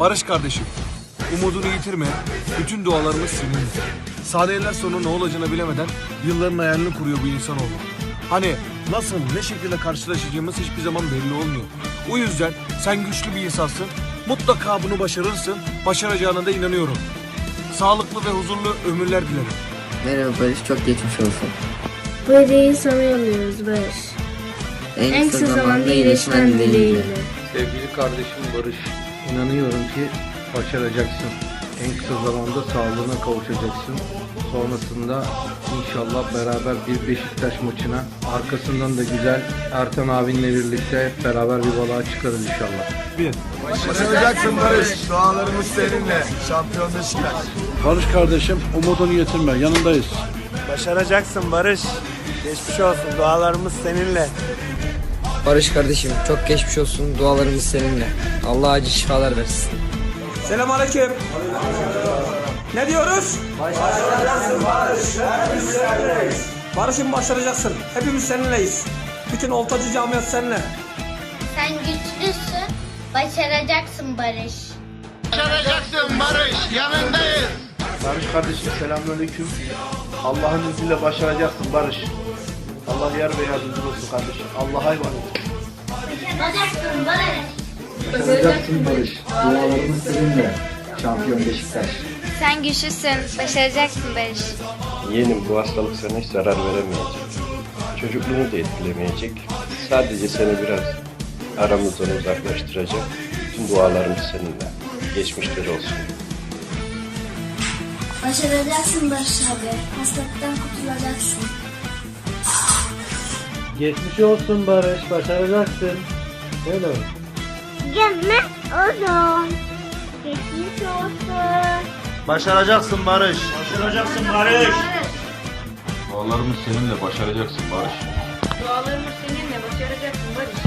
Barış kardeşim, umudunu yitirme. Bütün dualarımız seninle. Saniyeler sonu ne olacağını bilemeden yılların hayalini kuruyor bu insanoğlu. Hani nasıl, ne şekilde karşılaşacağımız hiçbir zaman belli olmuyor. O yüzden sen güçlü bir insansın. Mutlaka bunu başarırsın. Başaracağına da inanıyorum. Sağlıklı ve huzurlu ömürler dilerim. Merhaba Barış, çok geçmiş olsun. Bu hediyeyi sana yolluyoruz Barış. En kısa zamanda iyileşmen dileğiyle. Sevgili kardeşim Barış, inanıyorum ki başaracaksın. En kısa zamanda sağlığına kavuşacaksın. Sonrasında inşallah beraber bir Beşiktaş maçına, arkasından da güzel Ertan abinle birlikte hep beraber bir balığa çıkarız inşallah. Başaracaksın Barış. Dualarımız seninle. Şampiyon Beşiktaş. Barış kardeşim umudunu yitirme yanındayız. Başaracaksın Barış. Geçmiş olsun. Dualarımız seninle. Barış kardeşim, çok geçmiş olsun. Dualarımız seninle. Allah acı şifalar versin. Selam aleyküm. Ne diyoruz? Başaracaksın Barış. Barış'ım başaracaksın. Hepimiz seninleyiz. Bütün oltacı camiası seninle. Sen güçlüsün, başaracaksın Barış. Barış kardeşim selamünaleyküm. Allah'ın izniyle başaracaksın Barış. Allah yar ve yardımcın olsun kardeşim. Allah'a emanet. Başaracaksın Barış. Başaracaksın Barış. Dualarımız seninle. Şampiyon Beşiktaş. Sen güçlüsün, başaracaksın Barış. Yeğenim bu hastalık sana hiç zarar veremeyecek. Çocukluğunu da etkilemeyecek. Sadece seni biraz aramızdan uzaklaştıracak. Tüm dualarımız seninle. Geçmişleri olsun. Başaracaksın Barış abi. Hastalıktan kurtulacaksın. Geçmiş olsun Barış, başaracaksın. Öyle mi? Gelme oğlum. Geçmiş olsun. Başaracaksın Barış. Başaracaksın Barış. Dualarımız seninle başaracaksın Barış. Dualarımız seninle başaracaksın Barış.